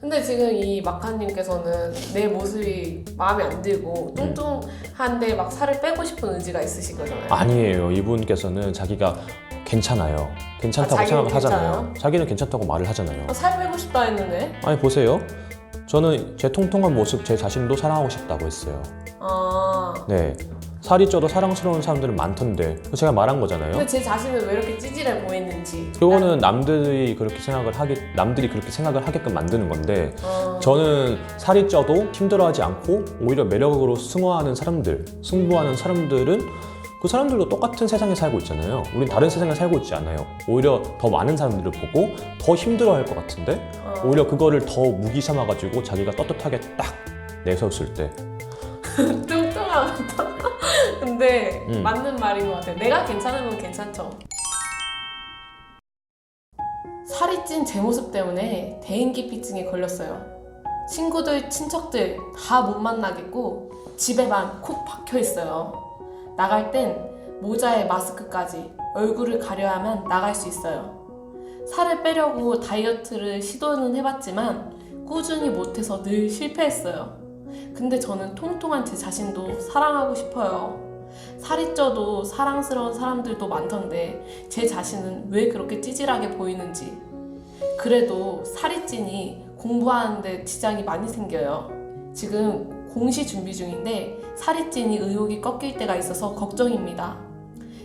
근데 지금 이 마카님께서는 내 모습이 마음에 안 들고 뚱뚱한데 막 살을 빼고 싶은 의지가 있으신 거잖아요. 아니에요. 이분께서는 자기가 괜찮아요. 괜찮다고 아, 자기는 생각을 하잖아요. 괜찮아요? 자기는 괜찮다고 말을 하잖아요. 어, 살 빼고 싶다 했는데. 아니 보세요. 저는 제 통통한 모습, 제 자신도 사랑하고 싶다고 했어요. 아. 네. 살이 쪄도 사랑스러운 사람들은 많던데 제가 말한 거잖아요. 근데 제 자신은 왜 이렇게 찌질해 보이는지. 그거는 남들이 그렇게 생각을 하게 남들이 그렇게 생각을 하게끔 만드는 건데 어. 저는 살이 쪄도 힘들어하지 않고 오히려 매력으로 승화하는 사람들, 승부하는 사람들은 그 사람들도 똑같은 세상에 살고 있잖아요. 우린 다른 세상에 살고 있지 않아요. 오히려 더 많은 사람들을 보고 더 힘들어할 것 같은데 어. 오히려 그거를 더 무기 삼아가지고 자기가 떳떳하게 딱 내섰을 때 뚱뚱하다. 근데 음. 맞는 말인 것 같아요. 내가 괜찮으면 괜찮죠. 살이 찐 제 모습 때문에 대인기피증에 걸렸어요. 친구들, 친척들 다 못 만나겠고 집에만 콕 박혀 있어요. 나갈 땐 모자에 마스크까지 얼굴을 가려야만 나갈 수 있어요. 살을 빼려고 다이어트를 시도는 해봤지만 꾸준히 못해서 늘 실패했어요. 근데 저는 통통한 제 자신도 사랑하고 싶어요. 살이 쪄도 사랑스러운 사람들도 많던데 제 자신은 왜 그렇게 찌질하게 보이는지. 그래도 살이 찌니 공부하는데 지장이 많이 생겨요. 지금 공시 준비 중인데 살이 찌니 의욕이 꺾일 때가 있어서 걱정입니다.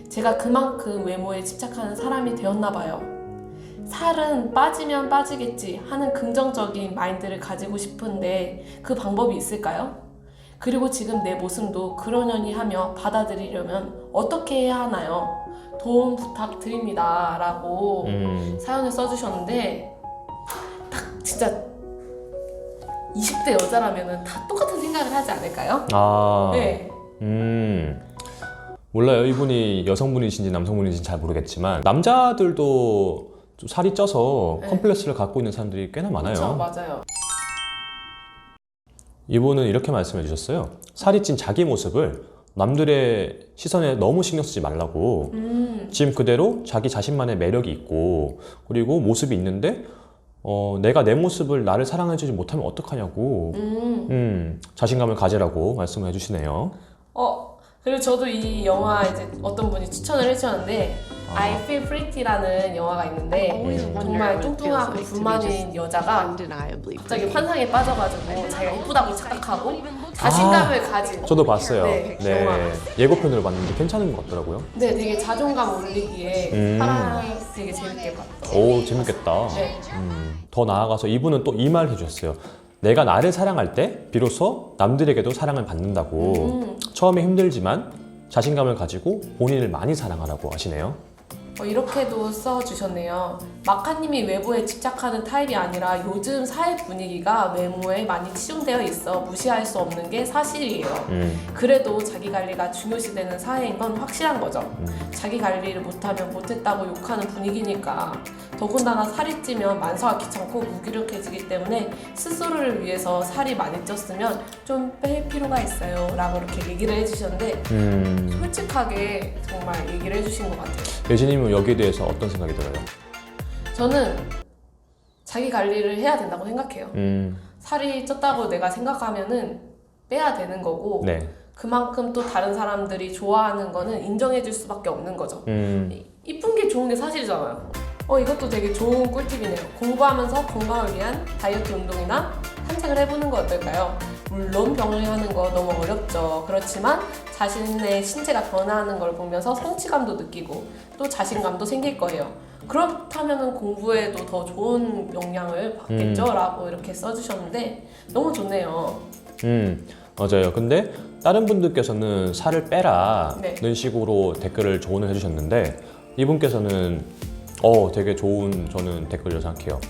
제가 그만큼 외모에 집착하는 사람이 되었나 봐요. 살은 빠지면 빠지겠지 하는 긍정적인 마인드를 가지고 싶은데 그 방법이 있을까요? 그리고 지금 내 모습도 그러려니 하며 받아들이려면 어떻게 해야 하나요? 도움 부탁드립니다. 라고 음, 사연을 써주셨는데 딱 진짜 20대 여자라면 다 똑같은 생각을 하지 않을까요? 아, 네. 음, 몰라요. 이분이 여성분이신지 남성분이신지 잘 모르겠지만 남자들도 좀 살이 쪄서 네. 컴플렉스를 갖고 있는 사람들이 꽤나 많아요. 그렇죠, 맞아요. 이분은 이렇게 말씀해 주셨어요. 살이 찐 자기 모습을 남들의 시선에 너무 신경 쓰지 말라고. 음, 지금 그대로 자기 자신만의 매력이 있고 그리고 모습이 있는데 어, 내가 내 모습을 나를 사랑해주지 못하면 어떡하냐고. 음. 음, 자신감을 가지라고 말씀을 해주시네요. 어, 그리고 저도 이 영화 이제 어떤 분이 추천을 해주셨는데 아. I Feel Pretty라는 영화가 있는데 음. 정말 뚱뚱하고 불만인 여자가 갑자기 환상에 빠져가지고 자기가 이쁘다고 착각하고 자신감을 가진 저도 봤어요. 네, 네, 영화. 예고편으로 봤는데 괜찮은 것 같더라고요. 네, 되게 자존감 올리기에 음. 사람 되게 재밌게 봤던 오, 재밌겠다. 네. 음, 더 나아가서 이분은 또 이 말 해주셨어요. 내가 나를 사랑할 때 비로소 남들에게도 사랑을 받는다고. 음, 처음에 힘들지만 자신감을 가지고 본인을 많이 사랑하라고 하시네요. 어, 이렇게도 써주셨네요. 마카님이 외모에 집착하는 타입이 아니라 요즘 사회 분위기가 외모에 많이 치중되어 있어 무시할 수 없는 게 사실이에요. 음, 그래도 자기 관리가 중요시되는 사회인 건 확실한 거죠. 음. 자기 관리를 못하면 못했다고 욕하는 분위기니까. 더군다나 살이 찌면 만사가 귀찮고 무기력해지기 때문에 스스로를 위해서 살이 많이 쪘으면 좀 뺄 필요가 있어요. 라고 이렇게 얘기를 해주셨는데 음. 솔직하게 정말 얘기를 해주신 것 같아요. 예진님 은 여기에 대해서 어떤 생각이 들어요? 저는 자기 관리를 해야 된다고 생각해요. 음, 살이 쪘다고 내가 생각하면은 빼야 되는 거고 네. 그만큼 또 다른 사람들이 좋아하는 거는 인정해줄 수밖에 없는 거죠. 음, 이- 이쁜 게 좋은 게 사실이잖아요. 어 이것도 되게 좋은 꿀팁이네요. 공부하면서 건강을 위한 다이어트 운동이나 산책을 해보는 거 어떨까요? 물론 병행하는 거 너무 어렵죠. 그렇지만 자신의 신체가 변화하는 걸 보면서 성취감도 느끼고 또 자신감도 생길 거예요. 그렇다면 공부에도 더 좋은 영향을 받겠죠라고 이렇게 써주셨는데 너무 좋네요. 음, 맞아요. 근데 다른 분들께서는 살을 빼라는 네. 식으로 댓글을 조언을 해주셨는데 이분께서는 어 되게 좋은 저는 댓글이라고 생각해요.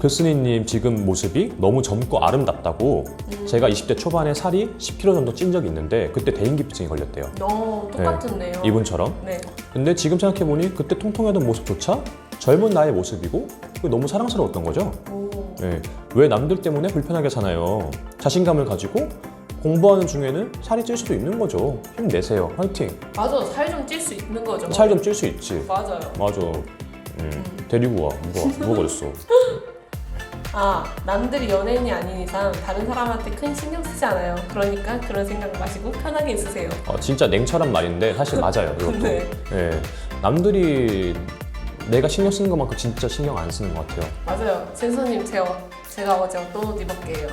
글쓴이님 지금 모습이 너무 젊고 아름답다고 제가 20대 초반에 살이 10kg 정도 찐 적이 있는데 그때 대인기피증이 걸렸대요. 너무 똑같은데요. 이분처럼. 네. 근데 지금 생각해보니 그때 통통하던 모습조차 젊은 나의 모습이고 너무 사랑스러웠던 거죠. 오. 네. 왜 남들 때문에 불편하게 사나요? 자신감을 가지고 공부하는 중에는 살이 찔 수도 있는 거죠. 힘내세요. 화이팅. 맞아. 살 좀 찔 수 있는 거죠. 살 좀 찔 수 있지. 맞아요. 맞아. 음, 데리고 와. 누가, 누가 그랬어. 아, 남들이 연예인이 아닌 이상 다른 사람한테 큰 신경 쓰지 않아요. 그러니까 그런 생각 마시고 편하게 있으세요. 어, 진짜 냉철한 말인데 사실 맞아요. 이것도. 네. 예. 남들이 내가 신경 쓰는 것만큼 진짜 신경 안 쓰는 것 같아요. 맞아요. 진수님, 제가, 제가 어제 어떤 옷 입었게요?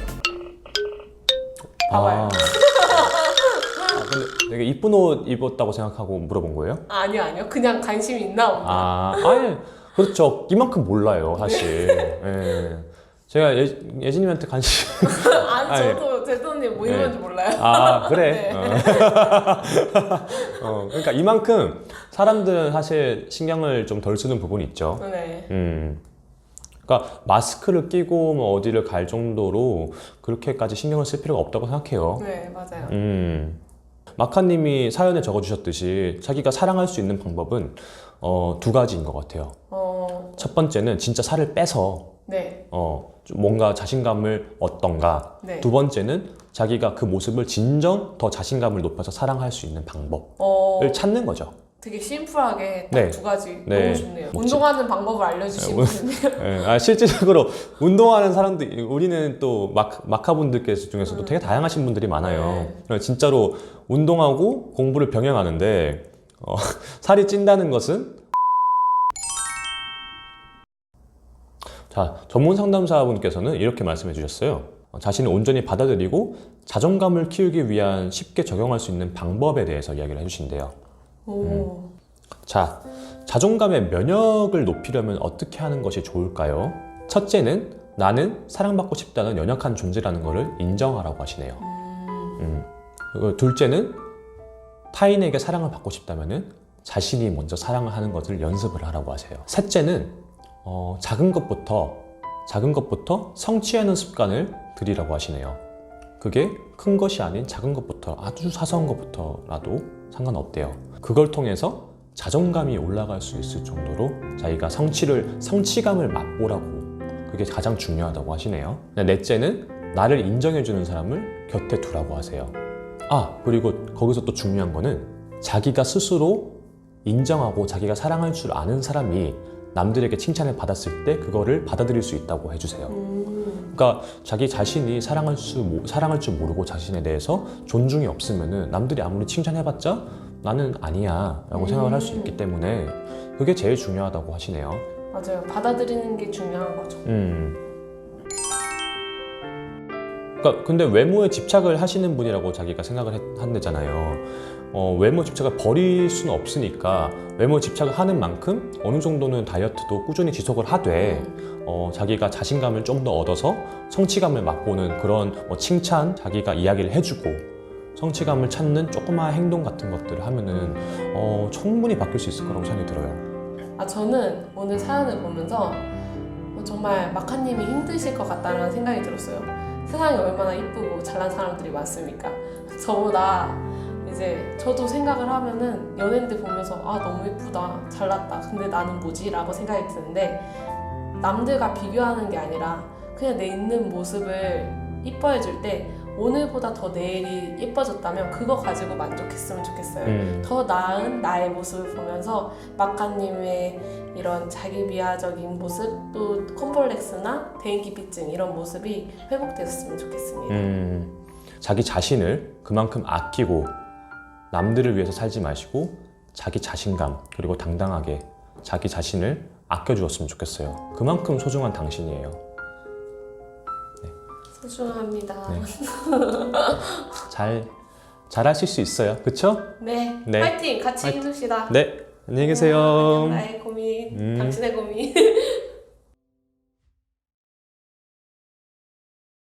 봐봐요. 아. 아, 근데 되게 이쁜 옷 입었다고 생각하고 물어본 거예요? 아, 아니요, 아니요. 그냥 관심 있나. 아, 아예 그렇죠. 이만큼 몰라요, 사실. 예. 제가 예, 예진님한테 관심. 아니, 아니. 저도 제도님 뭐 네. 입었는지 몰라요. 아, 그래. 네. 어. 어, 그러니까 이만큼 사람들은 사실 신경을 좀 덜 쓰는 부분이 있죠. 네. 음. 그러니까 마스크를 끼고 뭐 어디를 갈 정도로 그렇게까지 신경을 쓸 필요가 없다고 생각해요. 네, 맞아요. 음. 마카님이 사연에 적어주셨듯이 자기가 사랑할 수 있는 방법은 어, 두 가지인 것 같아요. 어, 첫 번째는 진짜 살을 빼서 네, 어, 좀 뭔가 자신감을 얻던가. 네. 두 번째는 자기가 그 모습을 진정 더 자신감을 높여서 사랑할 수 있는 방법을 어, 찾는 거죠. 되게 심플하게 딱 네. 두 가지 네. 너무 좋네요. 뭐지? 운동하는 방법을 알려주시면 좋네요. 예, 아, 실질적으로 운동하는 사람들, 우리는 또 막, 마카분들께 중에서도 음. 되게 다양하신 분들이 많아요. 네. 그래서 진짜로 운동하고 공부를 병행하는데, 어, 살이 찐다는 것은 자, 전문 상담사분께서는 이렇게 말씀해 주셨어요. 어, 자신을 온전히 받아들이고 자존감을 키우기 위한 쉽게 적용할 수 있는 방법에 대해서 이야기를 해주신대요. 오, 자, 자존감의 면역을 높이려면 어떻게 하는 것이 좋을까요? 첫째는 나는 사랑받고 싶다는 연약한 존재라는 것을 인정하라고 하시네요. 음, 음. 둘째는 타인에게 사랑을 받고 싶다면 자신이 먼저 사랑을 하는 것을 연습을 하라고 하세요. 셋째는 어, 작은 것부터 작은 것부터 성취하는 습관을 들이라고 하시네요. 그게 큰 것이 아닌 작은 것부터 아주 사소한 것부터라도 상관없대요. 그걸 통해서 자존감이 올라갈 수 있을 정도로 자기가 성취를 성취감을 맛보라고 그게 가장 중요하다고 하시네요. 네, 넷째는 나를 인정해주는 사람을 곁에 두라고 하세요. 아 그리고 거기서 또 중요한 거는 자기가 스스로 인정하고 자기가 사랑할 줄 아는 사람이 남들에게 칭찬을 받았을 때 그거를 받아들일 수 있다고 해주세요. 음, 그러니까 자기 자신이 사랑할 수 모- 사랑할 줄 모르고 자신에 대해서 존중이 없으면은 남들이 아무리 칭찬해봤자 나는 아니야라고 생각을 할 수 있기 때문에 그게 제일 중요하다고 하시네요. 맞아요. 받아들이는 게 중요한 거죠. 음. 그러니까 근데 외모에 집착을 하시는 분이라고 자기가 생각을 했- 한대잖아요. 어, 외모 집착을 버릴 수는 없으니까 외모 집착을 하는 만큼 어느 정도는 다이어트도 꾸준히 지속을 하되 음, 어, 자기가 자신감을 좀 더 얻어서 성취감을 맛보는 그런 뭐 칭찬, 자기가 이야기를 해주고 성취감을 찾는 조그마한 행동 같은 것들을 하면은 어, 충분히 바뀔 수 있을 거라고 생각이 들어요. 아 저는 오늘 사연을 보면서 어, 정말 마카님이 힘드실 것 같다는 생각이 들었어요. 세상에 얼마나 이쁘고 잘난 사람들이 많습니까? 저보다 이제 저도 생각을 하면은 연예인들 보면서 아 너무 예쁘다 잘났다 근데 나는 뭐지? 라고 생각이 드는데 남들과 비교하는 게 아니라 그냥 내 있는 모습을 이뻐해 줄때 오늘보다 더 내일이 예뻐졌다면 그거 가지고 만족했으면 좋겠어요. 음. 더 나은 나의 모습을 보면서 마카님의 이런 자기 비하적인 모습 또 컴플렉스나 대인기피증 이런 모습이 회복됐으면 좋겠습니다. 음, 자기 자신을 그만큼 아끼고 남들을 위해서 살지 마시고 자기 자신감 그리고 당당하게 자기 자신을 아껴주었으면 좋겠어요. 그만큼 소중한 당신이에요. 소중합니다. 네. 잘 잘하실 수 있어요. 그쵸? 네, 네. 파이팅! 같이 파이팅. 힘냅시다. 네. 안녕히 계세요. 안녕, 나의 고민, 음. 당신의 고민.